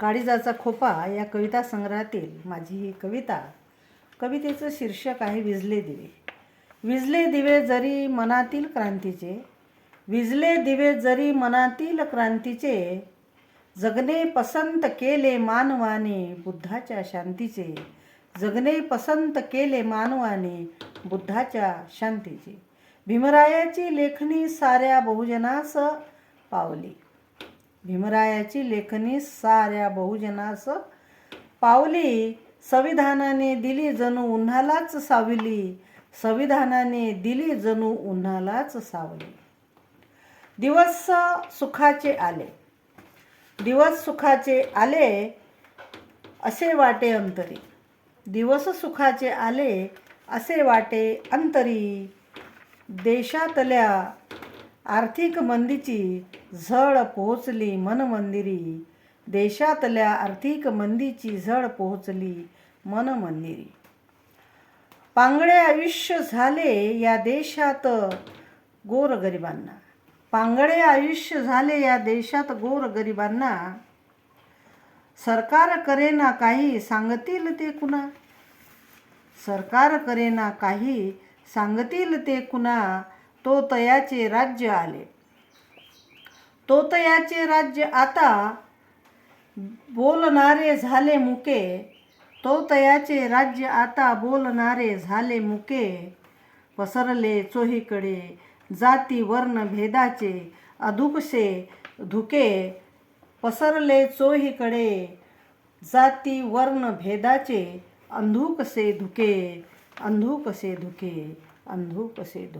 काळीजाचा खोपा या कविता संग्रहातील माझी ही कविता कवितेचं शीर्षक आहे विजले दिवे. विजले दिवे जरी मनातील क्रांतीचे विजले दिवे जरी मनातील क्रांतीचे जगणे पसंत केले मानवाने बुद्धाच्या शांतीचे जगणे पसंत केले मानवाने बुद्धाच्या शांतीचे. भीमरायाची लेखणी साऱ्या बहुजनास पावली. भीमरायाची लेखणी साऱ्या बहुजनास पावली. संविधानाने दिली जणू उन्हालाच सावली. संविधानाने दिली जणू उन्हालाच सावली. दिवस सुखाचे आले. दिवस सुखाचे आले असे वाटे अंतरी. दिवस सुखाचे आले असे वाटे अंतरी. देशातल्या आर्थिक मंदीची झळ पोहोचली मनमंदिरी. देशातल्या आर्थिक मंदीची झळ पोहोचली मनमंदिरी. पांगळे आयुष्य झाले या देशात गोरगरिबांना. पांगळे आयुष्य झाले या देशात गोरगरिबांना. सरकार करेना काही सांगतील ते कुणा? सरकार करेना काही सांगतील ते कुणा? तोतयाचे राज्य आले. तोतयाचे राज्य आता बोलणारे झाले मुके. तोतयाचे राज्य आता बोलणारे झाले मुके. पसरले चोहीकडे जाती वर्ण भेदाचे अधुकसे धुके. पसरले चोहीकडे जाती वर्ण भेदाचे अंधुकसे धुके. अंधुकसे धुके. अंधुकसे धुके.